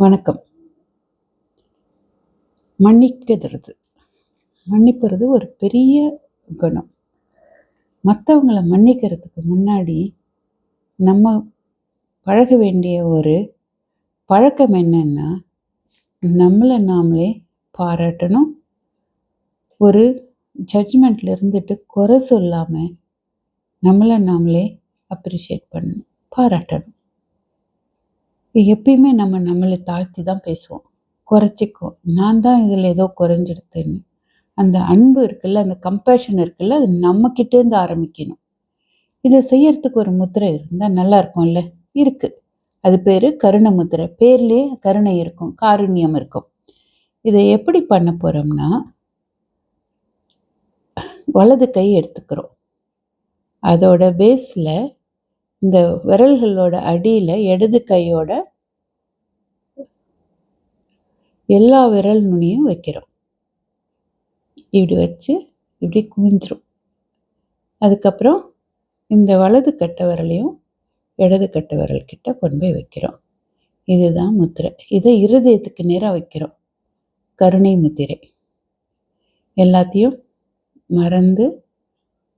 வணக்கம். மன்னிக்கிறது மன்னிப்புறது ஒரு பெரிய குணம். மற்றவங்கள மன்னிக்கிறதுக்கு முன்னாடி நம்ம பழக வேண்டிய ஒரு பழக்கம் என்னன்னா நம்மளை நாமளே பாராட்டணும். ஒரு ஜட்ஜ்மெண்ட்ல இருந்துட்டு குறை சொல்லாமல் நம்மளை நாமளே அப்ரிஷியேட் பண்ணணும். பாராட்டணும். எப்பயுமே நம்ம நம்மளை தாழ்த்தி தான் பேசுவோம். குறைச்சிக்கும் நான் தான் இதில் ஏதோ குறைஞ்சிடுதுன்னு அந்த அன்பு இருக்குல்ல அந்த கம்பேஷன் இருக்குல்ல அது நம்மக்கிட்டேருந்து ஆரம்பிக்கணும். இதை செய்யறதுக்கு ஒரு முத்திரை இருந்தால் நல்லா இருக்கும்ல? இருக்கு. அது பேர் கருணை முத்திரை. பேர்லேயே கருணை இருக்கும் காருண்யம் இருக்கும். இதை எப்படி பண்ண போகிறோம்னா வலது கை எடுத்துக்கிறோம். அதோட பேஸில் இந்த விரல்களோட அடியில் இடது கையோட எல்லா விரல் நுனியும் வைக்கிறோம். இப்படி வச்சு இப்படி குவிஞ்சிரும். அதுக்கப்புறம் இந்த வலது கட்டை விரலையும் இடது கட்டை விரல் கிட்ட கொண்டு போய் வைக்கிறோம். இதுதான் முத்திரை. இதை இருதயத்துக்கு நேராக வைக்கிறோம். கருணை முத்திரை. எல்லாத்தையும் மறந்து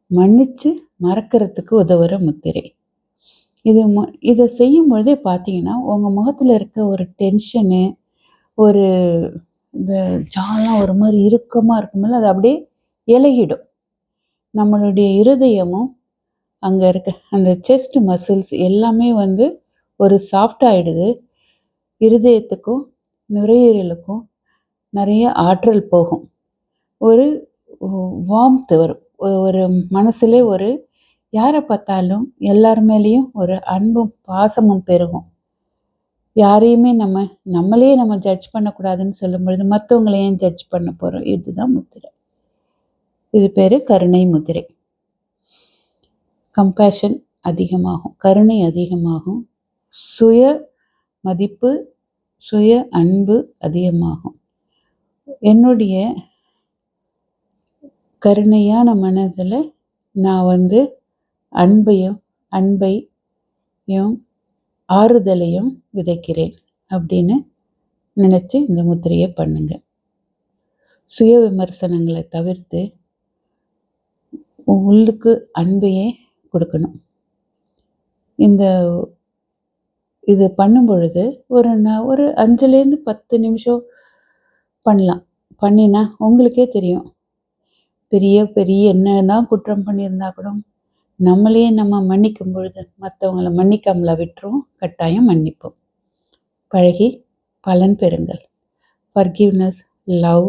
மன்னித்து மறக்கிறதுக்கு உதவுற முத்திரை. இது ம இதை செய்யும் பொழுதே பார்த்தீங்கன்னா உங்கள் முகத்தில் இருக்க ஒரு டென்ஷனு ஒரு இந்த ஜாலாம் ஒரு மாதிரி இறுக்கமாக இருக்குமில்ல அது அப்படியே இலகிடும். நம்மளுடைய இருதயமும் அங்கே இருக்க அந்த செஸ்ட் மசில்ஸ் எல்லாமே வந்து ஒரு சாஃப்ட் ஆகிடுது இருதயத்துக்கும் நுரையீரலுக்கும் நிறைய ஆற்றல் போகும். ஒரு வார்ம்த் வரும். ஒரு மனசுலே ஒரு யாரை பார்த்தாலும் எல்லார் மேலேயும் ஒரு அன்பும் பாசமும் பெருகும். யாரையுமே நம்ம நம்மளே நம்ம ஜட்ஜ் பண்ணக்கூடாதுன்னு சொல்லும் பொழுது மற்றவங்களை ஏன் ஜட்ஜ் பண்ண போகிறோம் இதுதான் முத்திரை. இது பேர் கருணை முத்திரை. கம்பேஷன் அதிகமாகும் கருணை அதிகமாகும் சுய மதிப்பு சுய அன்பு அதிகமாகும். என்னுடைய கருணையான மனதில் நான் வந்து அன்பையும் அன்பையும் ஆறுதலையும் விதைக்கிறேன் அப்படின்னு நினச்சி இந்த முத்திரையை பண்ணுங்க. சுய விமர்சனங்களை தவிர்த்து உள்ளுக்கு அன்பையே கொடுக்கணும். இந்த இது பண்ணும் பொழுது ஒரு ந ஒரு அஞ்சுலேருந்து பத்து நிமிஷம் பண்ணலாம். பண்ணினா உங்களுக்கே தெரியும். பெரிய பெரிய என்ன தான் குற்றம் பண்ணியிருந்தா கூட நம்மளே நம்ம மன்னிக்கும் பொழுது மற்றவங்கள மன்னிக்காமல விட்டுரும் கட்டாயம் மன்னிப்போம். பழகி பலன் பெறுங்கள். ஃபர்கிவ்னஸ் லவ்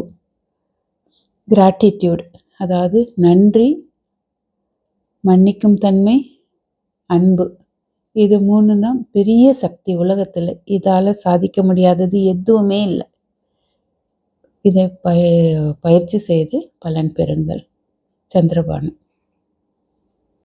கிராட்டிடியூட் அதாவது நன்றி மன்னிக்கும் தன்மை அன்பு. இது மூணு தான் பெரிய சக்தி உலகத்தில். இதால் சாதிக்க முடியாதது எதுவுமே இல்லை. இதை பய பயிற்சி செய்து பலன் பெறுங்கள். சந்திரபானு.